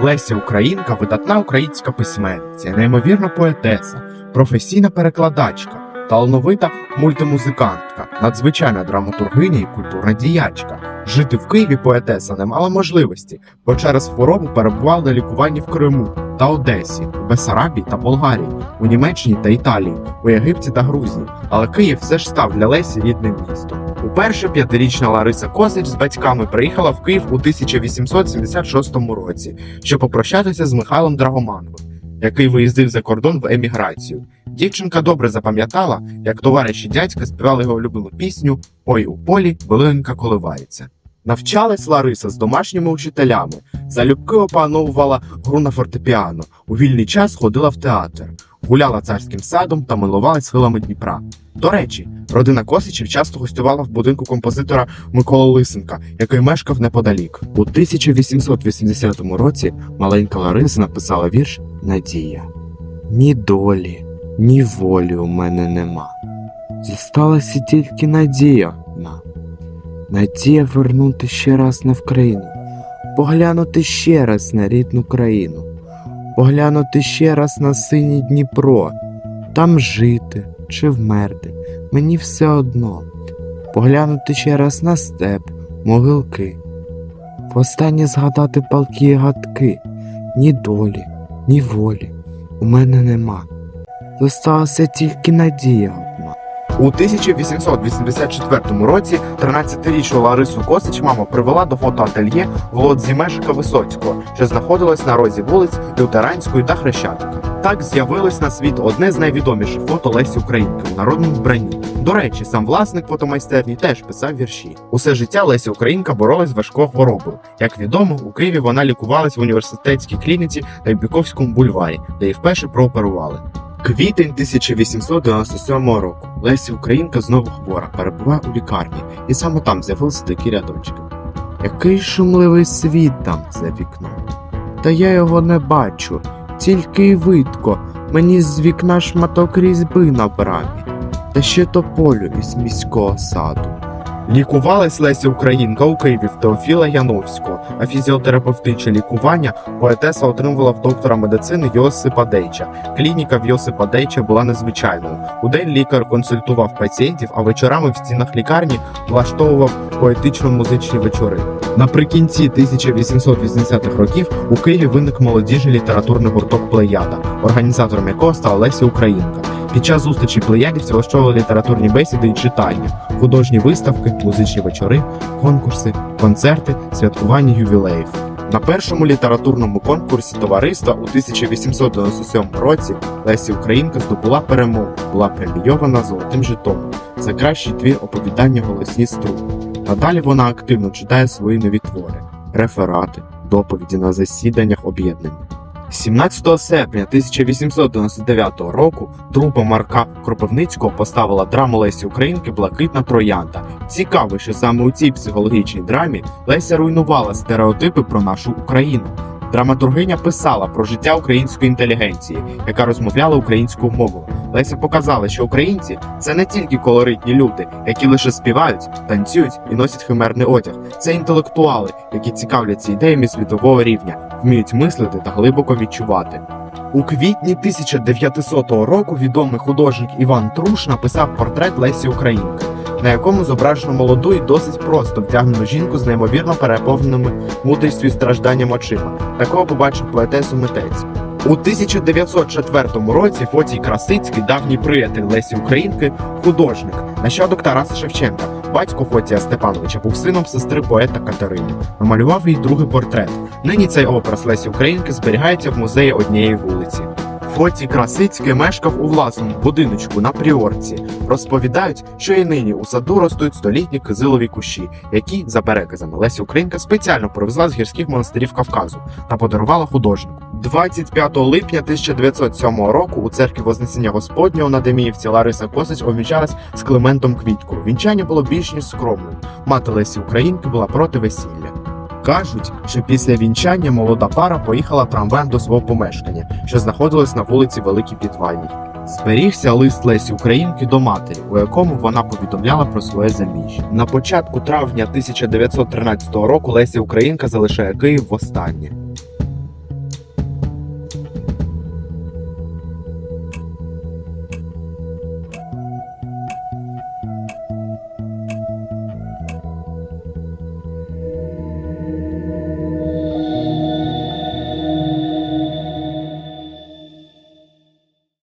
Леся Українка видатна українська письменниця, неймовірна поетеса, професійна перекладачка, талановита мультимузикантка, надзвичайна драматургиня і культурна діячка. Жити в Києві поетеса не мала можливості, бо через хворобу перебувала на лікуванні в Криму та Одесі, у Бесарабії та Болгарії, у Німеччині та Італії, у Єгипті та Грузії. Але Київ все ж став для Лесі рідним містом. Уперше п'ятирічна Лариса Косич з батьками приїхала в Київ у 1876 році, щоб попрощатися з Михайлом Драгомановим, який виїздив за кордон в еміграцію. Дівчинка добре запам'ятала, як товариші дядька співали його улюблену пісню Ой у полі билинка коливається. Навчалась Лариса з домашніми учителями, залюбки опановувала гру на фортепіано, у вільний час ходила в театр, гуляла царським садом та милувалась схилами Дніпра. До речі, родина Косичів часто гостювала в будинку композитора Миколи Лисенка, який мешкав неподалік. У 1880 році маленька Лариса написала вірш Надія. Ні долі, ні волі у мене нема. Зосталася тільки надія. Надія вернути ще раз на Вкраїну, поглянути ще раз на рідну країну, поглянути ще раз на синій Дніпро, там жити чи вмерти, мені все одно, поглянути ще раз на степ, могилки, востаннє згадати палки і гадки, ні долі, ні волі у мене нема. Зосталася тільки надія. У 1884 році 13-річну Ларису Косич мама привела до фотоательє Володзі Мешика Висоцького, що знаходилось на розі вулиць Лютеранської та Хрещатика. Так з'явилось на світ одне з найвідоміших фото Лесі Українки у народному вбранні. До речі, сам власник фотомайстерні теж писав вірші. Усе життя Леся Українка боролась з важкою хворобою. Як відомо, у Києві вона лікувалась в університетській клініці на Бюковському бульварі, де її вперше прооперували. Квітень 1897 року Леся Українка знову хвора, перебуває у лікарні, і саме там з'явилися такі рядочки. Який шумливий світ там за вікном. Та я його не бачу, тільки й видко, мені з вікна шматок різьби на брамі, та ще тополю із міського саду. Лікувалась Леся Українка у Києві в Теофіла Яновського, а фізіотерапевтичне лікування поетеса отримувала в доктора медицини Йосипа Дейча. Клініка в Йосипа Дейча була незвичайною. У день лікар консультував пацієнтів, а вечорами в стінах лікарні влаштовував поетично-музичні вечори. Наприкінці 1880-х років у Києві виник молодіжний літературний гурток Плеяда, організатором якого стала Леся Українка. Під час зустрічі плеядівці влаштовували літературні бесіди і читання, художні виставки, музичні вечори, конкурси, концерти, святкування ювілеїв. На першому літературному конкурсі товариства у 1897 році Лесі Українка здобула перемогу, була премійована золотим жетоном за кращий твір оповідання голосні струни. Надалі вона активно читає свої нові твори, реферати, доповіді на засіданнях об'єднання. 17 серпня 1899 року трупа Марка Кропивницького поставила драму Лесі Українки Блакитна троянда. Цікаво, що саме у цій психологічній драмі Леся руйнувала стереотипи про нашу Україну. Драматургиня писала про життя української інтелігенції, яка розмовляла українською мовою. Леся показала, що українці це не тільки колоритні люди, які лише співають, танцюють і носять химерний одяг. Це інтелектуали, які цікавляться ідеями світового рівня, вміють мислити та глибоко відчувати. У квітні 1900 року відомий художник Іван Труш написав портрет Лесі Українки, на якому зображено молоду і досить просто вдягнену жінку з неймовірно переповненими мудрістю і стражданням очима. Такого побачив поетесу митець. У 1904 році Фотій Красицький, давній приятель Лесі Українки, художник, нащадок Тараса Шевченка, батько Фотія Степановича, був сином сестри поета Катерини. Намалював їй другий портрет. Нині цей образ Лесі Українки зберігається в музеї однієї вулиці. Фотій Красицький мешкав у власному будиночку на Пріорці. Розповідають, що і нині у саду ростуть столітні кизилові кущі, які, за переказами Лесі Українка, спеціально привезла з гірських монастирів Кавказу та подарувала художнику. 25 липня 1907 року у церкві Вознесення Господнього на Деміївці Лариса Косич обвінчалась з Климентом Квіткою. Вінчання було більш ніж скромним. Мати Лесі Українки була проти весілля. Кажуть, що після вінчання молода пара поїхала трамваєм до свого помешкання, що знаходилось на вулиці Великій Підвальній. Зберігся лист Лесі Українки до матері, у якому вона повідомляла про своє заміжжя. На початку травня 1913 року Леся Українка залишає Київ востаннє.